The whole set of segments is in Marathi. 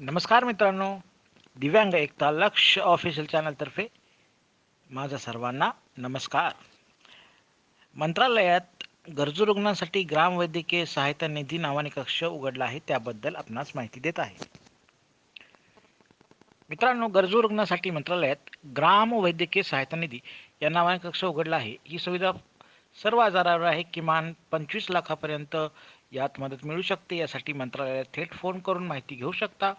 नमस्कार मित्रांनो. दिव्यांग एकता लक्ष ऑफिशियल चॅनलतर्फे माझा सर्वांना नमस्कार. मंत्रालयात गरजू रुग्णांसाठी ग्रामवैद्यकीय सहायता निधी नावाने कक्ष उघडला आहे त्याबद्दल आपणास माहिती देत आहे. मित्रांनो गरजू रुग्णांसाठी मंत्रालयात ग्राम वैद्यकीय सहायता निधी या नावाने कक्ष उघडला आहे. ही सुविधा सर्व आजारावर आहे किमान पंचवीस लाखापर्यंत यात मदत मिळू शकते. यासाठी मंत्रालयात थेट फोन करून माहिती घेऊ शकता.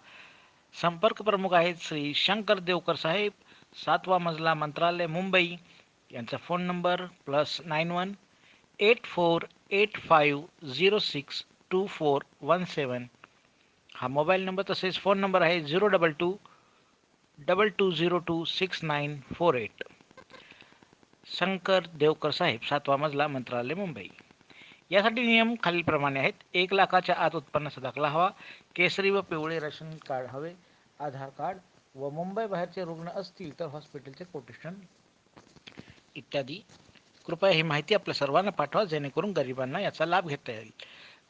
संपर्क प्रमुख आहेत श्री शंकर देवकर साहेब सातवा मजला मंत्रालय मुंबई. यांचा phone number plus nine one eight four eight five zero six two four one seven. हा मोबाईल नंबर तसेच फोन नंबर आहे zero double two double two zero two six nine four eight. Shankar Devkar साहेब सातवा मजला मंत्रालय मुंबई. यासाठी नियम खालीलप्रमाणे आहेत. एक लाखाच्या आत उत्पन्नाचा दाखला हवा. केसरी व पिवळे रेशन कार्ड हवे. आधार कार्ड व मुंबई बाहेरचे रुग्ण असतील तर हॉस्पिटलचे कोटेशन इत्यादी. कृपया ही माहिती आपल्या सर्वांना पाठवा जेणेकरून गरिबांना याचा लाभ घेता येईल.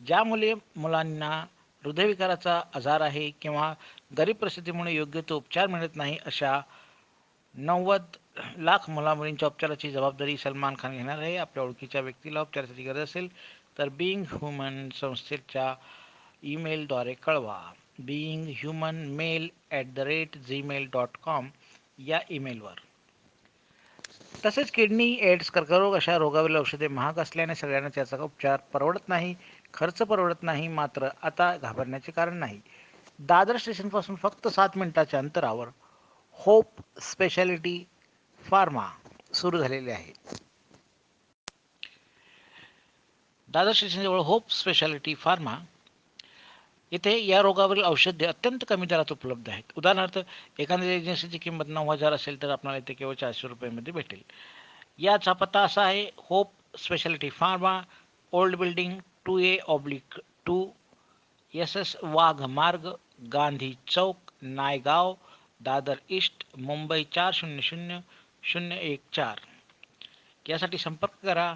ज्या मुले मुलांना हृदयविकाराचा आजार आहे किंवा गरीब परिस्थितीमुळे योग्य तो उपचार मिळत नाही अशा नव्वद लाख मुलामुलींच्या उपचाराची जबाबदारी सलमान खान घेणार आहे. आपल्या ओळखीच्या व्यक्तीला उपचारासाठी गरज असेल तर बिईंग ह्युमन संस्थेच्या ईमेलद्वारे कळवा. Being human mail at the rate Gmail dot com या ईमेलवर. तसेच किडनी एड्स कर्करोग अशा रोगावरील औषधे महाग असल्याने सगळ्यांना त्याचा उपचार परवडत नाही खर्च परवडत नाही मात्र आता घाबरण्याचे कारण नाही. दादर स्टेशनपासून फक्त सात मिनिटाच्या अंतरावर होप स्पेशालिटी फार्मा सुरू झालेले आहे. दादर स्टेशनजवळ होप स्पेशालिटी फार्मा येथे या रोगावरील औषधे अत्यंत कमी दरात उपलब्ध आहेत. उदाहरणार्थ एखाद्या एजन्सीची किंमत नऊ हजार असेल तर आपल्याला इथे केवळ चारशे रुपयामध्ये भेटेल. याचा पत्ता असा आहे hope speciality pharma old building two A oblique two S S Wagh Marg Gandhi Chowk Naigaon Dadar east Mumbai चार शून्य शून्य शून्य एक चार. यासाठी संपर्क करा.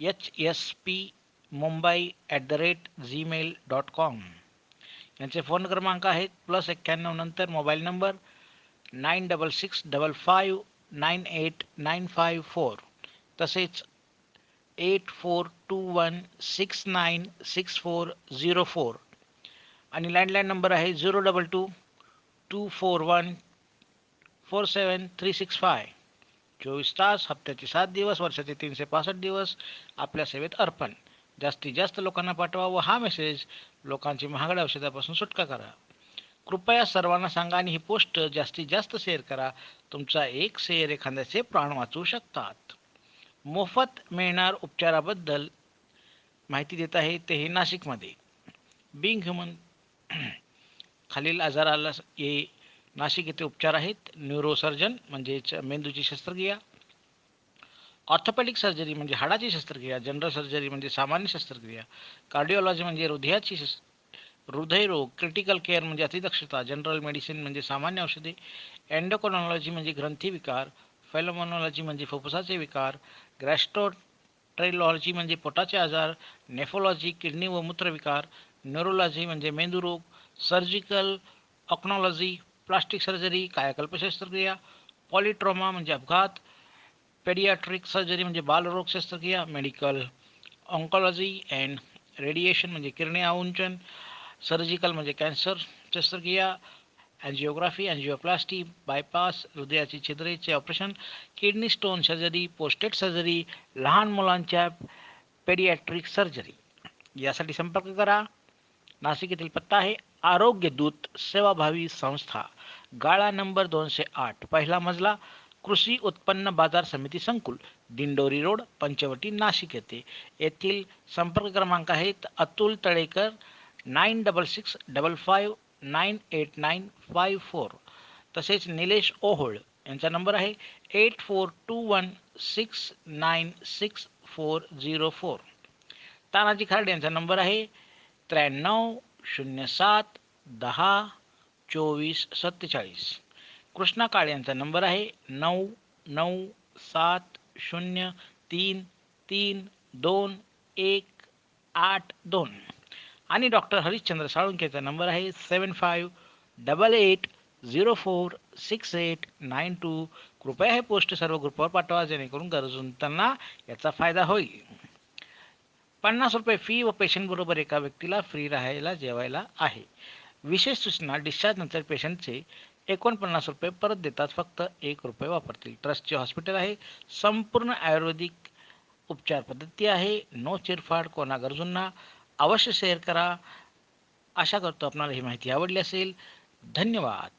H S P Mumbai at the rate Gmail dot com यांचे फोन क्रमांक आहेत प्लस एक्क्याण्णव नंतर mobile number nine double six double five nine eight nine five four तसेच eight four two one six nine six four zero four आणि लँडलाईन नंबर आहे zero double two two four one four seven three six five चोवीस तास हप्त्याचे सात दिवस वर्षाचे तीनशे पासष्ट दिवस आपल्या सेवेत अर्पण. जास्तीत जास्त लोकांना पाठवा व हा मेसेज लोकांची महागड्या औषधापासून सुटका करा. कृपया सर्वांना सांगा आणि ही पोस्ट जास्तीत जास्त शेअर करा. तुमचा एक शेअर एखाद्याचे प्राण वाचवू शकतात. मोफत मिळणार उपचाराबद्दल माहिती देत आहे तेही नाशिकमध्ये. बिंग ह्युमन खालील आजाराला ये नाशिक येथे उपचार आहेत. न्यूरोसर्जन म्हणजेच मेंदूची शस्त्रक्रिया ऑर्थोपॅडिक सर्जरी म्हणजे हाडाची शस्त्रक्रिया जनरल सर्जरी म्हणजे सामान्य शस्त्रक्रिया कार्डिओलॉजी म्हणजे हृदयाची शस् हृदयरोग क्रिटिकल केअर म्हणजे अतिदक्षता जनरल मेडिसिन म्हणजे सामान्य औषधे एन्डोकोनॉलॉजी म्हणजे ग्रंथी विकार फेलोमोनॉलॉजी म्हणजे फुफ्फुसाचे विकार ग्रॅस्ट्रोट्रेलॉलॉजी म्हणजे पोटाचे आजार नेफोलॉजी किडनी व मूत्रविकार न्यूरोलॉजी म्हणजे मेंदूरोग सर्जिकल ऑक्नॉलॉजी प्लास्टिक सर्जरी कायाकल्प शस्त्रक्रिया पॉलिट्रोमा म्हणजे अपघात पेडियाट्रिक सर्जरी म्हणजे बालरोग शस्त्रक्रिया मेडिकल ऑन्कॉलॉजी अँड रेडिएशन म्हणजे किरणे आउंचन सर्जिकल म्हणजे कॅन्सर शस्त्रक्रिया अँजिओग्राफी अँजिओप्लास्टी बायपास हृदयाची छिद्रेचे operation kidney stone surgery prostate surgery लहान मुलांच्या पेडियाट्रिक सर्जरी यासाठी संपर्क करा. नाशिक येथील पत्ता आहे आरोग्य दूत सेवाभावी संस्था गाळा नंबर दोनशे आठ पहिला मजला कृषी उत्पन्न बाजार समिती संकुल दिंडोरी रोड पंचवटी नाशिक येथे. येथील संपर्क क्रमांक आहेत Atul Talekar nine double six double five nine eight nine five four. तसेच निलेश ओहोळ यांचा नंबर आहे eight four two one six nine six four zero four. Tanaji Kharde यांचा नंबर आहे त्र्याण्णव शून्य सात दहा चोवीस सत्तेचाळीस. कृष्णा काळे यांचा नंबर आहे नऊ नऊ सात शून्य तीन तीन दोन एक आठ दोन. आणि डॉक्टर हरिश्चंद्र साळुंकेचा नंबर आहे seven five double eight zero four six eight nine two. कृपया हे पोस्ट सर्व ग्रुपवर पाठवा जेणेकरून गरजूंना याचा फायदा होईल. पन्नास रुपये फी व पेशंटबरोबर एका व्यक्तीला फ्री राहायला जेवायला आहे. विशेष सूचना डिस्चार्ज नंतर पेशंटचे एकोणपन्नास रुपये परत देतात फक्त एक रुपये वापरतील. ट्रस्टचे हॉस्पिटल आहे. संपूर्ण आयुर्वेदिक उपचार पद्धती आहे. नो चिरफाड कोणा गरजूंना अवश्य शेअर करा. आशा करतो आपणाला ही माहिती आवडली असेल. धन्यवाद.